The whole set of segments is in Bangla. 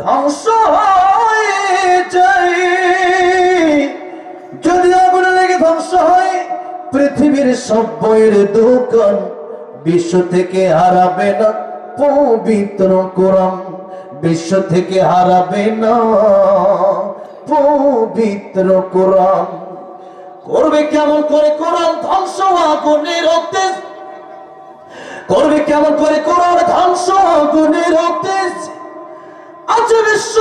ধ্বংস হয়ে যদি লেগে ধ্বংস হয়, পৃথিবীর সব বইয়ের দোকান বিশ্ব থেকে হারাবে না, পবিত্র কোরআন বিশ্ব থেকে হারাবে না, পবিত্র কোরআন। করবে কেমন করে কোরআন ধ্বংস আগুনের করবে কেমন করে কোরআন ধ্বংস আগুনের বিশ্ব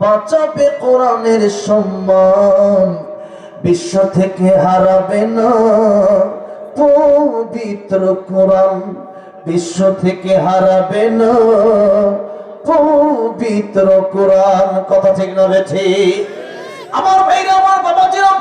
বাঁচাবে কোরআনের সম্মান। বিশ্ব থেকে হারাবে না পবিত্র কোরআন। বিশ্ব থেকে হারাবে না পবিত্র কোরআন। কথা ঠিক না বেঠি আমার ভাইরা, আমার বাবা জিরাম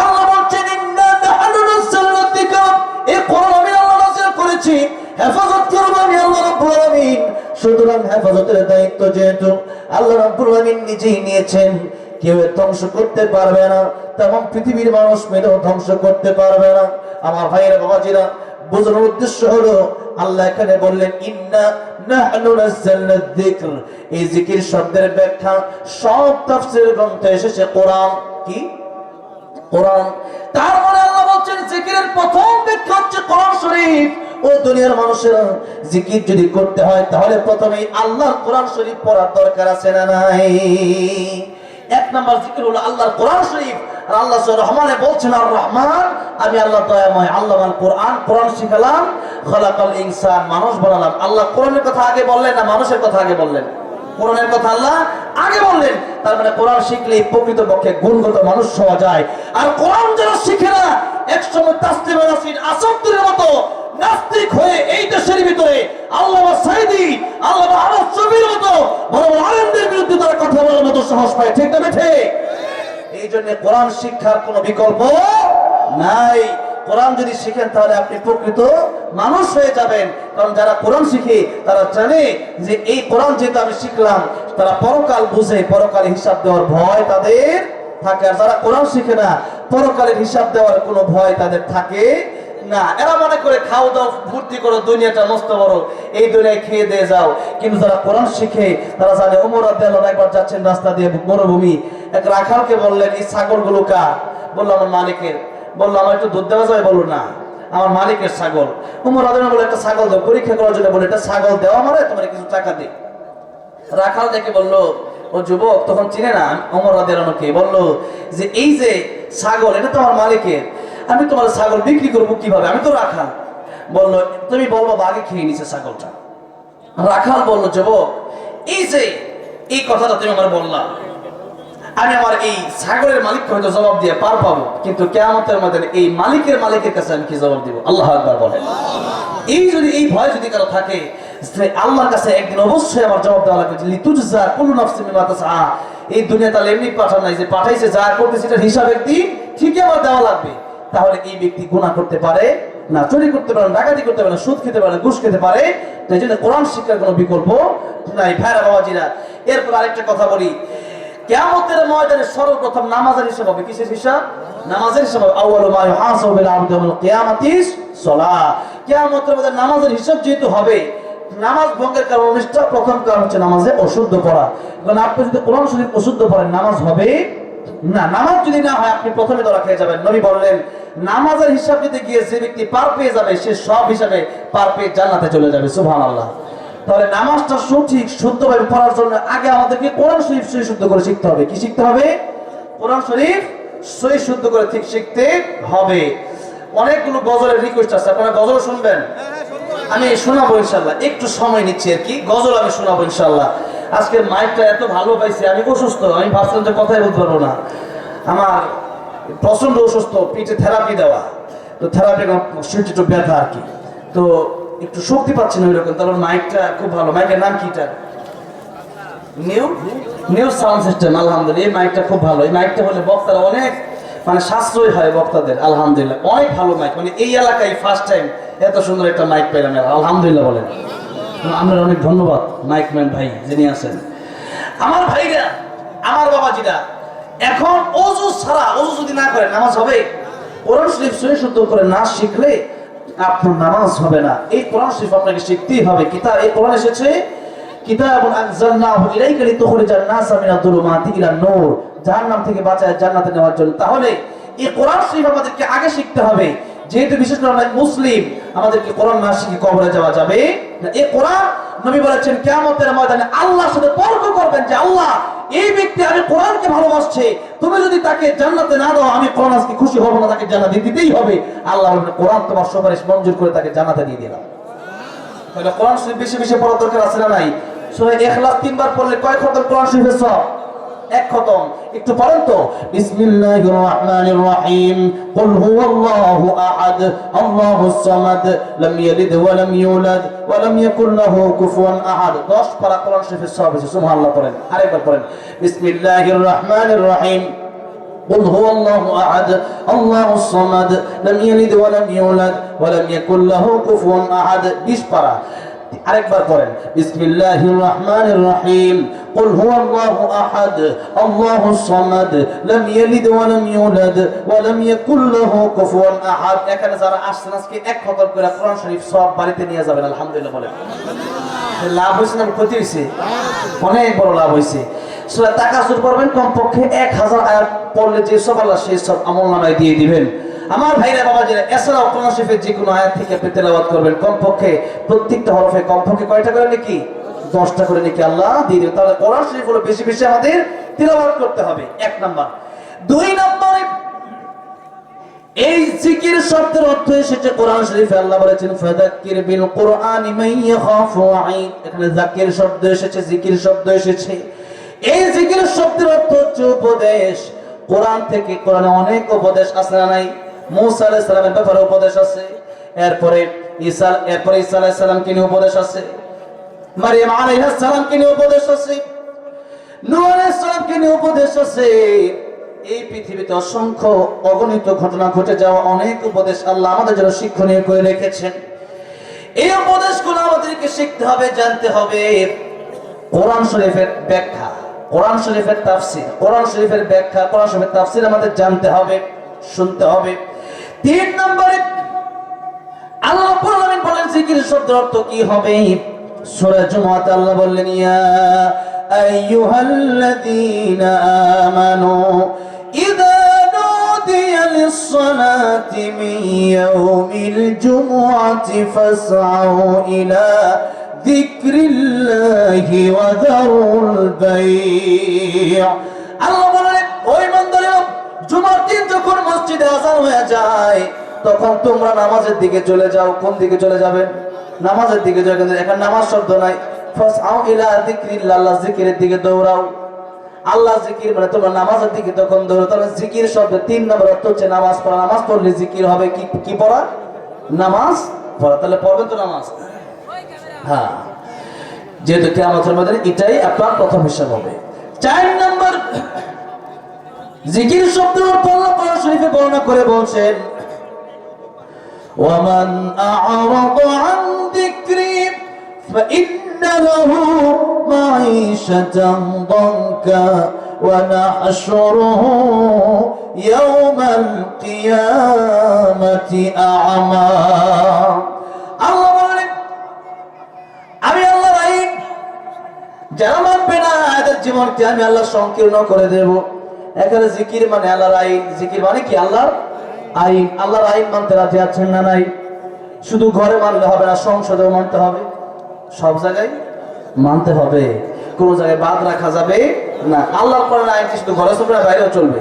আল্লাহ বলছেন, ইন্না নাহনু নাযালনা যিকরা এই কোরআন আমি আল্লাহ নাযিল করেছি। হেফাজত করব আমি আল্লাহ রাব্বুল সুতরাং হেফাজতের দায়িত্ব যেহেতু আল্লাহ রাব্বুল নিজেই নিয়েছেন, কেউ ধ্বংস করতে পারবে না। তেমন পৃথিবীর মানুষ মেয়েও ধ্বংস করতে পারবে না। আমার ভাইয়েরা বাবাজিরা বোঝানোর উদ্দেশ্য হলো, আল্লাহ এখানে বললেন, ইন্না নাহনু নাযালনা যিকর। এই জিকির শব্দের ব্যাখ্যা সব তাফসীর গ্রন্থে এসেছে, কোরআন কি? কোরআন। তার মানে আল্লাহ বলছেন জিকিরের প্রথম ব্যাখ্যা হচ্ছে কোরআন শরীফ। ও দুনিয়ার মানুষেরা জিকির যদি করতে হয়, তাহলে প্রথমেই আল্লাহর কোরআন শরীফ পড়ার দরকার আছে না নাই? এক নাম্বার জিকির হলো আল্লাহর কোরআন শরীফ। আর আল্লাহ রহমানে বলছেন, আর রহমান, আমি আল্লাহ দয়াময় আল্লাহ আল কোরআন কোরআন শিখালাম, খলাকাল ইনসান, মানুষ বানালাম। আল্লাহ কোরআনের কথা আগে বললেন না মানুষের কথা আগে বললেন? কোরআনের কথা আল্লাহ আগে বললেন। তার মানে কোরআন শিখলে প্রকৃত পক্ষে গুণগত মানুষ হওয়া যায়। আর কোরআন যারা শিখে না, একসময় তাসলিমা নাসরিন আসক্তির মতো নাস্তিক হয়ে এই দেশের ভিতরে আল্লাহ সাইদি আল্লাহ আহমদ শফির মতো বড় বড় আলেমদের বিরুদ্ধে তারা কথা বলার মতো সাহস পায়। ঠিক না ঠিক এই জন্য কোরআন শিক্ষার কোনো বিকল্প নাই। কোরআন যদি শিখেন, তাহলে আপনি প্রকৃত মানুষ হয়ে যাবেন। কারণ যারা কোরআন শিখে, তারা জানে যে এই কোরআন যেহেতু আমি শিখলাম, তারা পরকাল বুঝে পরকালে হিসাব দেওয়ার ভয় তাদের থাকে। আর যারা কোরআন শিখে না, পরকালের হিসাব দেওয়ার কোনো ভয় তাদের থাকে না। এরা মনে করে, খাও দাও ভর্তি করো, দুনিয়াটা মস্ত বড়, এই দুনিয়ায় খেয়ে দিয়ে যাও। কিন্তু যারা কোরআন শিখে, তারা জানে, ওমর আব্দুল্লাহ একবার যাচ্ছেন রাস্তা দিয়ে মরুভূমি এক রাখালকে বললেন, এই ছাগলগুলো কার? বলল, আমার মালিকের। বলল, আমার একটু দুধ দেওয়া যায় বলল না। আমার মালিকের ছাগল। উমর আদনা বলে একটা ছাগল দাও, পরীক্ষা করার জন্য বলে এটা ছাগল দেওয়া মানে তোমার কিছু টাকা দিই রাখাল দেখে বলল, ও যুবক, তখন চিনে না অমর আদেরানোকে বলল, যে এই যে ছাগল, এটা তো আমার মালিকের। আমি তোমার ছাগল বিক্রি করব কীভাবে? আমি তো রাখাল। বলল, তুমি বলব বাগে খেয়ে নিছে ছাগলটা। রাখাল বলল, যুবক, এই যে, এই কথাটা তুমি আমার বললা। আমি আমার এই ছাগলের মালিককে হয়তো জবাব দিয়ে পার পাবো, কিন্তু কেয়ামতের মধ্যে এই মালিকের মালিকের কাছে আমি কি জবাব দিব? আল্লাহ একবার বলেন। এই যদি, এই ভয় যদি কারও থাকে, যে আল্লাহর কাছে একদিন অবশ্যই আমার জবাব দেওয়া লাগবে লিতুজা কুল্লু নাফসি মিমা তাসআ। এই দুনিয়া তাহলে এমনি পাঠান নাই যে, পাঠাইছে যা করতেছে সেটার হিসাব একদিন ঠিকই আমার দেওয়া লাগবে। তাহলে এই ব্যক্তি গুনাহ করতে পারে না, চুরি করতে পারে না, ডাকাতি করতে পারে সুদ খেতে পারে না, ঘুষ খেতে পারে। তো এই জন্য কোরআন শিক্ষার কোনো বিকল্প নাই। ভাইরা বাবাজিরা, এরপর আরেকটা কথা বলি। কেয়ামতের ময়দানে সর্বপ্রথম নামাজের হিসাব হবে কিসের হিসাব? নামাজের হিসাব হবে আউয়ালু মা ইউহাসাবু বিল আবদি ইয়াউমাল কিয়ামাতিস সালাহ কিয়ামতের মধ্যে নামাজের হিসাব যেহেতু হবে, নামাজ ভঙ্গের কারণ অনুষ্ঠা প্রথম কারণ হচ্ছে নামাজে অশুদ্ধ পড়া। কারণ আপনি যদি কোরআন শরীফ অশুদ্ধ পড়েন, নামাজ হবে না। নামাজ যদি না হয়, আপনি প্রথমে ধরা খেয়ে যাবেন। নবী বললেন, নামাজের হিসাব দিতে গিয়ে যে ব্যক্তি পার পেয়ে যাবে, সে সব হিসাবে পার পেয়ে জান্নাতে চলে যাবে। সুবহানাল্লাহ। তাহলে নামাজটা সঠিক, শুদ্ধভাবে পড়ার জন্য আগে আমাদেরকে কোরআন শরীফ সহি শুদ্ধ করে শিখতে হবে। কি শিখতে হবে? কোরআন শরীফ সহি শুদ্ধ করে ঠিক শিখতে হবে। অনেকগুলো গজলের রিকোয়েস্ট আছে, আপনারা গজল শুনবেন? আমি শোনাবো ইনশাল্লাহ একটু সময় নিচ্ছি আর কি। গজল আমি শোনাবো ইনশাল্লাহ আজকের মাইকটা এত ভালো পাইছি, আমি অসুস্থ, আমি ভাবছিলাম যে কথাই বলতে পারব না। আমার প্রচণ্ড অসুস্থ পিঠে থেরাপি দেওয়া। তো থেরাপি একটু ব্যথা আর কি। তো একটু শক্তি পাচ্ছি না ওইরকম তারপর মাইকটা খুব ভালো। মাইকের নাম কি এটা নিউ নিউ সাউন্ড সিস্টেম আলহামদুলিল্লাহ। এই মাইকটা খুব ভালো। এই মাইকটা হলে বক্তারা অনেক মানে সাশ্রয় হয় বক্তাদের, আলহামদুলিল্লাহ। অনেক ভালো মাইক মানে এই এলাকায় ফার্স্ট টাইম এত সুন্দর একটা মাইক পেলাম আলহামদুলিল্লাহ বলেন। আপনার অনেক ধন্যবাদ মাইক ম্যান ভাই, যিনি আছেন। আমার ভাইরা, আমার বাবাজিরা, এখন অজু ছাড়া, অজু যদি না করে নামাজ হবে? কোরআন শরীফ সহি শুদ্ধ করে না শিখলে আপনার নামাজ হবে না। এই কোরআন শরীফ আপনাকে শিখতেই হবে। এই কোরআন এসেছে, কিতাবুন আনজালনাহু ইলাইকা লিতুখরিজান নাসা মিনাদ নূর। জাহান্নাম থেকে বাঁচায় জান্নাতে নেওয়ার জন্য। তাহলে এই কোরআন শরীফ আমাদেরকে আগে শিখতে হবে। যেহেতু বিশেষ করে আমরা মুসলিম, আমাদেরকে কোরআন না শিখে কবরে যাওয়া যাবে না। এই কোরআন নবী বলেছেন, কিয়ামতের ময়দানে আল্লাহর সাথে তর্ক করবেন যে, আল্লাহ এই ব্যক্তি আমি কোরআনকে ভালোবাসছে, তুমি যদি তাকে জান্নাতে না দাও, আমি কোরআন আজকে খুশি হব না, তাকে জান্নাতে দিতেই হবে। আল্লাহ কোরআন তোমার সুপারিশ মঞ্জুর করে তাকে জানাতে দিয়ে দিলাম। কোরআন শরীফ বেশি বেশি পড়া দরকার আছে না নাই? সূরা ইখলাস তিনবার পড়লে কয় খতম কোরআন শরীফের সব? এক খতম একটু পড়েন তো বিসমিল্লাহির রহমানির রহিম কুল হুয়াল্লাহু আহাদ আল্লাহুস সামাদ লাম ইয়ালিদ ওয়া লাম ইউলাদ ওয়া লাম ইয়াকুল লাহু কুফুয়ান আহাদ 10 পারা কোরআন শরীফের সব আছে সুবহানাল্লাহ পড়েন আরেকবার পড়েন বিসমিল্লাহির রহমানির রহিম قل هو الله أحد الله الصمد لم يلد ولم يولد ولم يكن له كفوا أحد বিশ পারা আরেকবার করেন বিসমিল্লাহির রহমানির রহিম قل هو الله أحد الله الصمد لم يلد ولم يولد ولم يكن له كفوا أحد এখানে যারা আসছেন আজকে এক খতম করে কোরআন শরীফ সব বাড়িতে নিয়ে যাবেন আলহামদুলিল্লাহ বলেন লাভ হয়েছে না ক্ষতি হয়েছে অনেক বড় লাভ হয়েছে সূরা তাকাসুর পড়বেন কমপক্ষে এক হাজার আয়াত পড়লে যে সব আল্লাহ সেই সব আমল নামায় দিয়ে দিবেন আমার ভাইরা বাবা যারা এছাড়াও কোরআন শরীফের যে কোনো আয়াত থেকে আপনি তেলাওয়াত করবেন। কমপক্ষে প্রত্যেকটা হরফে, কমপক্ষে কয়টা করে নাকি? দশটা করে নাকি আল্লাহ দিয়ে দেবে তাহলে কোরআন শরীফ হলো বেশি বেশি আমাদের তেলাওয়াত করতে হবে। এক নাম্বার। দুই নম্বরে, এই জিকির শব্দের অর্থ এসেছে কোরআন শরীফে আল্লাহ বলেছেন, ফাযাক্কির বিল কুরআনি মান ইয়াখাফু আইন। এখানে যাকির শব্দ এসেছে, জিকির শব্দ এসেছে। এই জিকির শব্দের অর্থ হচ্ছে উপদেশ। কোরআন থেকে কোরআনে অনেক উপদেশ আছে না নাই? মুসা আলাইহিস সালামের ব্যাপারে উপদেশ আছে, এরপরে ঈসা এরপরে ঈসা আলাইহিস সালামকে নিয়ে উপদেশ আছে, মারিয়াম আলাইহিস সালামকে নিয়ে উপদেশ আছে, নূহ আলাইহিস সালামকে নিয়ে উপদেশ আছে, এই পৃথিবীতে অসংখ্য অগণিত ঘটনা ঘটে যাওয়া অনেক উপদেশ আল্লাহ আমাদের জন্য শিক্ষণীয় করে রেখেছেন। এই উপদেশগুলো আমাদেরকে শিখতে হবে, জানতে হবে। কোরআন শরীফের ব্যাখ্যা, কোরআন শরীফের তাফসির, কোরআন শরীফের ব্যাখ্যা, কোরআন শরীফের তাফসির আমাদের জানতে হবে, শুনতে হবে। তিন নম্বরে আল্লাহ রাব্বুল বলেন, জিকির শব্দ অর্থ কি হবে? সুরাজ মাত আল্লাহ বললেন, ইয়া আইয়ুহাল্লাযীনা আমানু ইদা নুদিয়া লিস-সালাতি মিন জুমুআতি ফাসআউ ইলা ওয়া যারুল আল্লাহ বলেন ওই হয়ে যায়, তখন তোমরা নামাজের দিকে চলে যাও। কোন দিকে চলে যাবে? নামাজের দিকে যাও, কিন্তু এখানে নামাজ শব্দ নাই। জিকির মানে অর্থ নামাজ পড়া। নামাজ পড়লে জিকির হবে, কি কি পড়া? নামাজ তাহলে পড়বেন তো নামাজ? হ্যাঁ। যেহেতু মধ্যে এটাই আপনার প্রথম হিসাব হবে। চার নম্বর জিকির শব্দ অর্থ আল্লাহ কোরআন শরীফে বর্ণনা করে বলছেন ومن أعرض عن ذكري فإن له معيشة ضنكا ونحشره يوم القيامة أعمى الله বলেন আমি আল্লাহর আইন যারা মানবে না এদের জীবনকে আমি আল্লাহ সংকীর্ণ করে দেব এখানে জিকির মানে আল্লাহর আইন। জিকির মানে কি? আল্লাহর আইন। আল্লাহর আইন মানতে রাজি আছেন না নাই? শুধু ঘরে মানলে হবে না, সংসদেও মানতে হবে। সব জায়গায় মানতে হবে। কোন জায়গায় বাদ রাখা যাবে না। আল্লাহর কোরআন আইন শুধু ঘরে চলবে বাইরেও চলবে?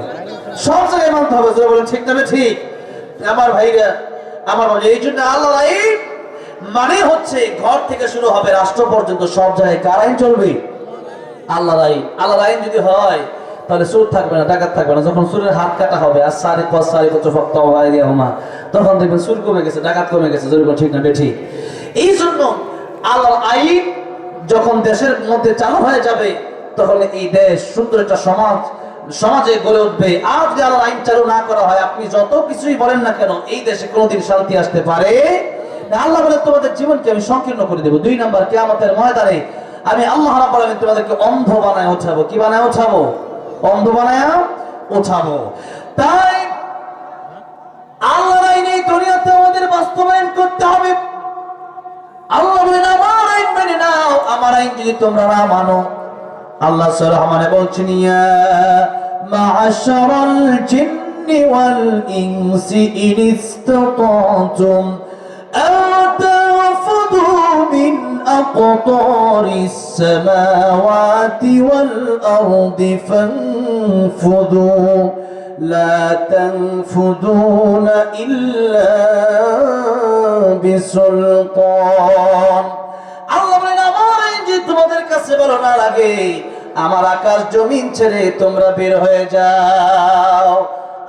সব জায়গায় মানতে হবে। যেটা বলেন, ঠিক না ঠিক। আমার ভাইরা, আমার ভাই এই জন্য আল্লাহর আইন মানে হচ্ছে ঘর থেকে শুরু হবে রাষ্ট্র পর্যন্ত। সব জায়গায় কার আইন চলবে? আল্লাহর আইন। আল্লাহর আইন যদি হয় তাহলে সুর থাকবে না, ডাকাত থাকবে না। যখন সুরের হাত কাটা হবে, আর সারি পর সারি কত ফক্ত হমা তখন দেখবেন সুর কমে গেছে, ডাকাত কমে গেছে। জরিপ ঠিক না ঠিক এই জন্য আল্লাহর আইন যখন দেশের মধ্যে চালু হয়ে যাবে, তখন এই দেশ সুন্দর একটা সমাজ, সমাজে গড়ে উঠবে। আর যদি আল্লাহর আইন চালু না করা হয়, আপনি যত কিছুই বলেন না কেন, এই দেশে কোনোদিন শান্তি আসতে পারে? আল্লাহ বলে তোমাদের জীবনকে আমি সংকীর্ণ করে দেবো। দুই নাম্বার, কেয়ামতের ময়দানে আমি আল্লাহ রাব্বুল আলামিন তোমাদেরকে অন্ধ বানায় ওঠাবো কি বানায় ওঠাবো অন্ধ বানায় ওঠাবো। তাই আল্লাহর আইন এই দুনিয়াতে আমাদের বাস্তবায়ন করতে হবে। আল্লাহ বলেন, আমার আইন মেনে নাও, আমার আইন যদি তোমরা না মানো। আল্লাহ রহমানে বলছেন, ইয়া মা'শারাল জিন্নি ওয়াল ইনসি ইন ইসতাতাতুম মিন আকতারিস সামাওয়াতি ওয়াল আরদি ফানফুদু لا تنفذون إلا بسلطان আল্লাহ বলেন আমার আইন যে তোমাদের কাছে ভালো না লাগে আমার আকাশ জমিন ছেড়ে তোমরা বের হয়ে যাও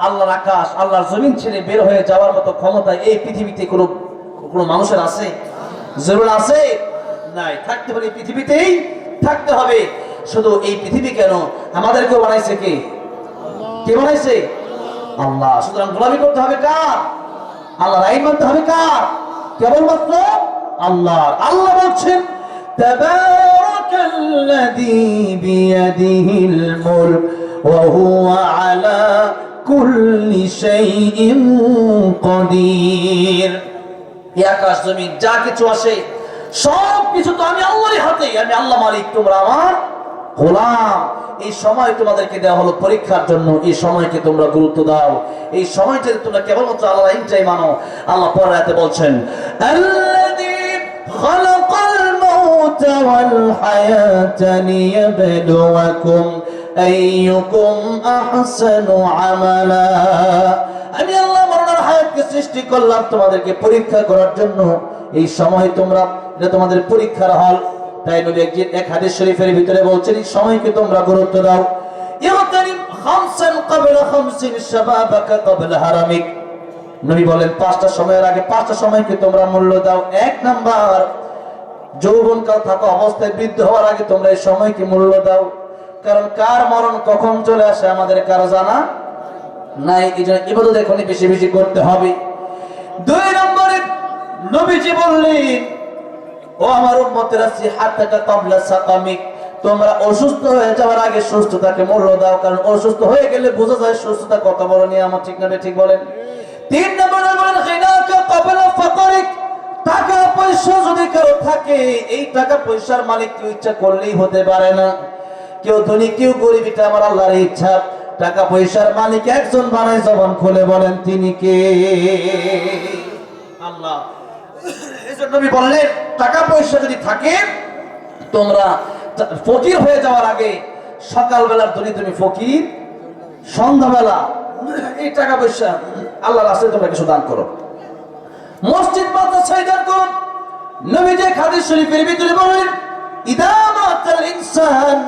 আল্লাহর আকাশ আল্লাহর জমিন ছেড়ে বের হয়ে যাওয়ার মতো ক্ষমতা এই পৃথিবীতে কোনো কোনো মানুষের আছে জরুর আছে নাই। থাকতে পারে পৃথিবীতেই, থাকতে হবে। শুধু এই পৃথিবী কেন? আমাদেরকেও বানাইছে কে? কে বানাইছে? আল্লাহ। সুতরাং গোলামি করতে হবে কার? আল্লাহ আইন মানতে হবে কার? কেবলমাত্র আল্লাহ আল্লাহ বলছেন যা কিছু আসে সব কিছু তো আমি আল্লাহরই হাতে আমি আল্লাহ মালিক, তোমরা আমার গোলাম। এই সময় তোমাদেরকে দেওয়া হলো পরীক্ষার জন্য। এই সময়কে তোমরা গুরুত্ব দাও। এই সময়টা তোমরা কেবলমাত্র আল্লাহ ইনটাই মানো। আল্লাহ পরে রাতে বলছেন আমি আল্লাহ মরণের হায়াতকে সৃষ্টি করলাম তোমাদেরকে পরীক্ষা করার জন্য। এই সময় তোমরা, এটা তোমাদের পরীক্ষার হল। তাই নবী এক হাদিস শরীফের ভিতরে বলছেন, এই সময়কে তোমরা গুরুত্ব দাও। নবী বলেন, পাঁচটা সময়ের আগে পাঁচটা সময়কে তোমরা মূল্য দাও। এক নাম্বার থাকা অবস্থায় বৃদ্ধ হওয়ার আগে তোমরা এই সময়কে মূল্য দাও। কারণ কার মরণ কখন চলে আসে আমাদের কারও জানা নাই। এই জন্য ইবাদত এখনই বেশি বেশি করতে হবে। দুই নবীজি বললেন, ও আমার উম্মতেরা সিহাতাকা ক্বাবলা সাকামিক। তোমরা অসুস্থ হয়ে যাওয়ার আগে সুস্থতাকে মূল্য দাও, কারণ অসুস্থ হয়ে গেলে বোঝা যায় সুস্থতা কত বড় নিয়ামত, ঠিক না ঠিক বলেন? তিন নম্বরে বলেন, গিনাকা ক্বাবলা ফাকরিক। টাকা পয়সা যদি কারও থাকে, এই টাকা পয়সার মালিক কেউ ইচ্ছা করলেই হতে পারে না। কেউ ধনী, কেউ গরিব, এটা আমার আল্লাহর ইচ্ছা। টাকা পয়সার মালিক একজন বানাই জবান খুলে বলেন, তিনি কে? আল্লাহ নবী বললেন, টাকা পয়সা যদি থাকে, তোমরা ফকির হয়ে যাওয়ার আগে সকালবেলার তুমি ফকির, সন্ধ্যাবেলা এই টাকা পয়সা তোমরা কিছু দান করো। মসজিদ মাদ্রাসায় দান নবী যে শরীফের ভিতরে বলেন, ইদা মাতাল ইনসান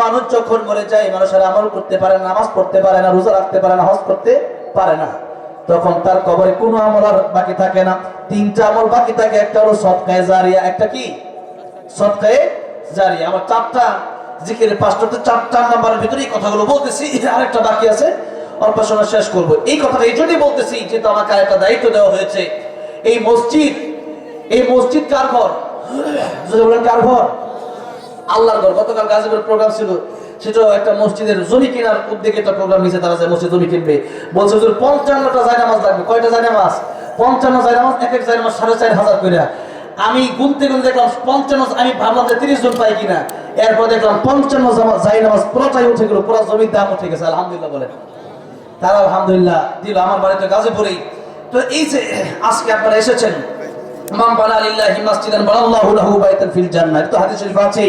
মানুষ যখন মরে যায়, মানুষের আমল করতে পারে না, নামাজ পড়তে পারে না, রোজা রাখতে পারে না, হজ করতে পারে না। তখন তার কবরে কোনো আমল আর বাকি থাকে না। তিনটা আমল বাকি থাকে, একটা হলো সৎকায় জারিয়া, একটা কি? সৎকায়ে জারিয়া। আমার চারটা জিকিরের পাঁচটাতে চারটা নাম্বারের ভিতরে এই কথাগুলো বলতেছি আরেকটা বাকি আছে অল্প সময় শেষ করব। এই কথাটা এই জন্যই বলতেছি যেহেতু আমাকে একটা দায়িত্ব দেওয়া হয়েছে। এই মসজিদ এই মসজিদ কার ঘর? যদি বলেন, কার ঘর? আল্লাহর ঘর। গতকাল গাজীপুর প্রোগ্রাম ছিল। সেটাও একটা মসজিদের জমি কেনার উদ্যোগে একটা প্রোগ্রাম নিয়েছে তারা মসজিদ জমি কিনবে। বলছে, হুজুর, পঞ্চান্নটা লাগবে। কয়টা পঞ্চান্ন এক এক সাড়ে চার হাজার করে। আমি গুনতে গুনতে দেখলাম পঞ্চান্ন, আমি ভাবলাম যে তিরিশ জন পাই কিনা। এরপর দেখলাম পঞ্চান্ন জায়নামাজ উঠে গেল, পুরো জমির দাম উঠে গেছে, আলহামদুলিল্লাহ বলে তারা আলহামদুলিল্লাহ দিল, আমার বাড়িতে গাজীপুরেই। তো এই যে, আজকে আপনারা এসেছেন, মান বানা লিল্লাহি মাসজিদান বানাল্লাহু লাহু ফিল তো হাদিস শরীফ আছে